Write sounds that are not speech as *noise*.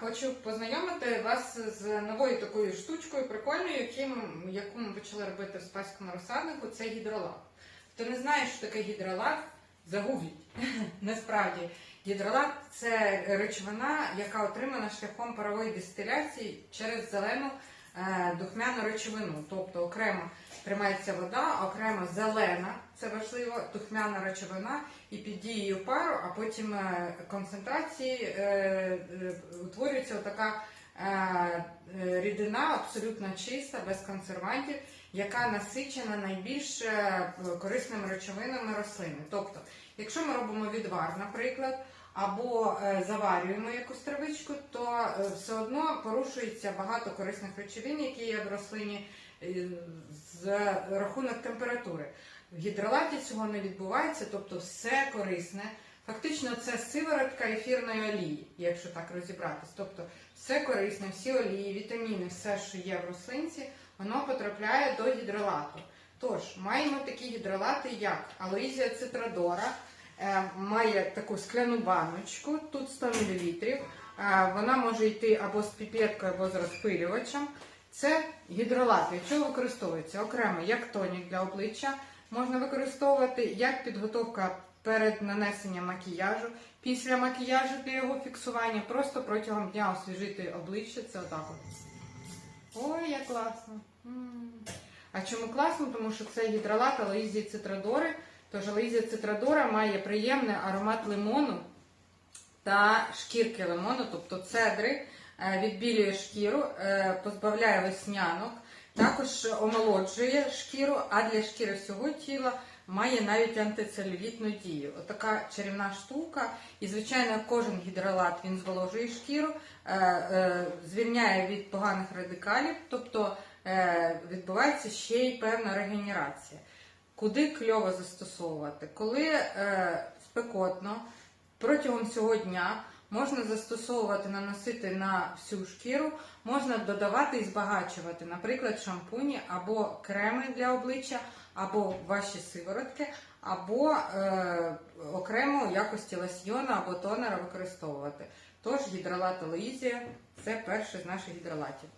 хочу познайомити вас з новою такою штучкою, прикольною, яким, яку ми почали робити в спаському розсаднику. Це гідролат. Хто не знає, що таке гідролат, загугліть. *laughs* Насправді, гідролат це речовина, яка отримана шляхом парової дистиляції через зелену е, духмяну речовину. Тобто окремо тримається вода, окремо зелена, це важливо, духмяна речовина, і під дією пару, а потім е, концентрації е, е, утворюється така рідина абсолютно чиста, без консервантів, яка насичена найбільш корисними речовинами рослини. Тобто, якщо ми робимо відвар, наприклад, або е, заварюємо якусь травичку, то е, все одно порушується багато корисних речовин, які є в рослині е, з рахунок температури. В гідролаті цього не відбувається, тобто все корисне. Фактично, це сиворотка ефірної олії, якщо так розібратись. Тобто все корисне, всі олії, вітаміни, все, що є в рослинці, воно потрапляє до гідролату. Тож, маємо такі гідролати, як Алоїзія цитрадора, має таку скляну баночку, тут 100 мл. Е, вона може йти або з піпеткою, або з розпилювачем. Це гідролат, якщо використовується окремо як тонік для обличчя, можна використовувати як підготовка перед нанесенням макіяжу, після макіяжу для його фіксування, просто протягом дня освіжити обличчя. Це отак от. Ой, як класно. А чому класно? Тому що це гідролат Алоїзії цитрадори. Тож Алоїзія цитрадора має приємний аромат лимону та шкірки лимону, тобто цедри, е, відбілює шкіру, е, позбавляє веснянок, також омолоджує шкіру, а для шкіри всього тіла має навіть антицелюлітну дію. Отака чарівна штука. І, звичайно, кожен гідролат він зволожує шкіру, е, звільняє від поганих радикалів, тобто відбувається ще й певна регенерація. Куди кльово застосовувати? Коли е, спекотно, протягом цього дня можна застосовувати, наносити на всю шкіру, можна додавати і збагачувати, наприклад, шампуні або креми для обличчя, або ваші сиворотки, або е, окремо якості лосьйона або тонера використовувати. Тож гідролат Алоїзія це перший з наших гідролатів.